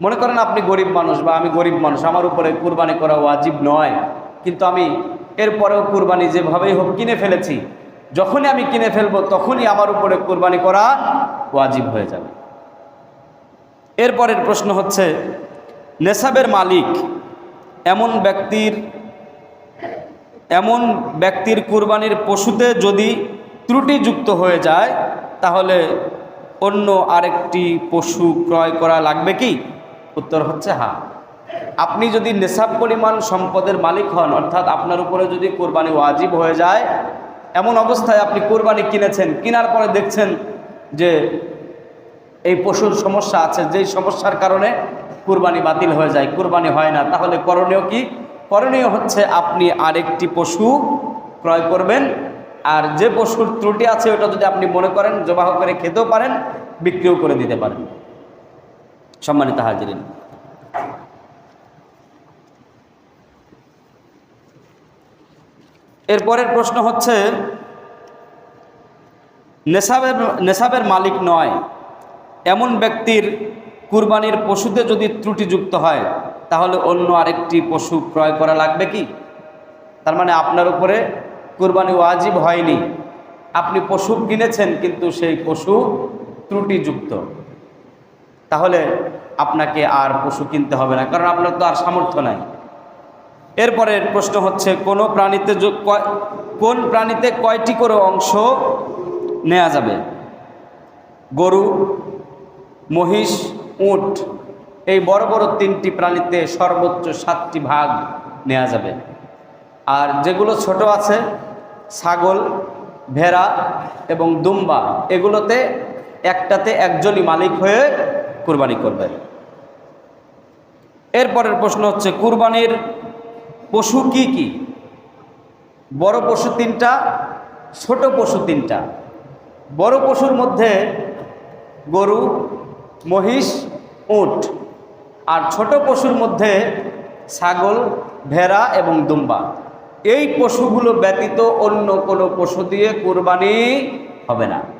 মনে করেন আপনি গরিব মানুষ বা আমি গরিব মানুষ, আমার উপরে কুরবানি করা ওয়াজিব নয়। কিন্তু আমি এরপরেও কুরবানি যেভাবেই হোক কিনে ফেলেছি, যখনই আমি কিনে ফেলব তখনই আমার উপরে কুরবানি করা ওয়াজিব হয়ে যাবে। এরপরের প্রশ্ন হচ্ছে, নেশাবের মালিক এমন ব্যক্তির এমন ব্যক্তির কুরবানির পশুতে যদি ত্রুটিযুক্ত হয়ে যায়, তাহলে অন্য আরেকটি পশু ক্রয় করা লাগবে কি? উত্তর হচ্ছে হা। আপনি যদি নেশাব পরিমাণ সম্পদের মালিক হন, অর্থাৎ আপনার উপরে যদি কোরবানি ওয়াজিব হয়ে যায়, এমন অবস্থায় আপনি কোরবানি কিনেছেন, কেনার পরে দেখছেন যে এই পশুর সমস্যা আছে, যেই সমস্যার কারণে কুরবানি বাতিল হয়ে যায়, কুরবানি হয় না। তাহলে করণীয় কি? করণীয় হচ্ছে আপনি আরেকটি পশু ক্রয় করবেন, আর যে পশুর ত্রুটি আছে, ওটা যদি আপনি মনে করেন, জবাহ করে খেতেও পারেন, বিক্রিও করে দিতে পারেন। সম্মানিত হাজিরিন। এরপরের প্রশ্ন হচ্ছে, নেশাবের নেশাবের মালিক নয়, এমন ব্যক্তির কুরবানির পশুতে যদি ত্রুটিযুক্ত হয়, তাহলে অন্য আরেকটি পশু ক্রয় করা লাগবে কি? তার মানে আপনার উপরে কুরবানি ওয়াজিব হয়নি। আপনি পশু কিনেছেন, কিন্তু সেই পশু ত্রুটিযুক্ত। তাহলে আপনাকে আর পশু কিনতে হবে না, কারণ আপনার তো আর সামর্থ্য নাই। এরপরের প্রশ্ন হচ্ছে, কোনো প্রাণীতে কোন প্রাণীতে কয়টি করে অংশ নেওয়া যাবে? গরু, মহিষ, উট, এই বড় বড় তিনটি প্রাণীতে সর্বোচ্চ সাতটি ভাগ নেওয়া যাবে। আর যেগুলো ছোট আছে, ছাগল, ভেড়া এবং দুম্বা, এগুলোতে একটাতে একজনই মালিক হয়ে কুরবানি করবে। এরপরের প্রশ্ন হচ্ছে, কুরবানির পশু কি কি? বড় পশু তিনটা, ছোট পশু তিনটা। বড় পশুর মধ্যে গরু, মহিষ, উট। আর ছোট পশুর মধ্যে ছাগল, ভেড়া এবং দুম্বা। এই পশুগুলো ব্যতীত অন্য কোনো পশু দিয়ে কুরবানি হবে না।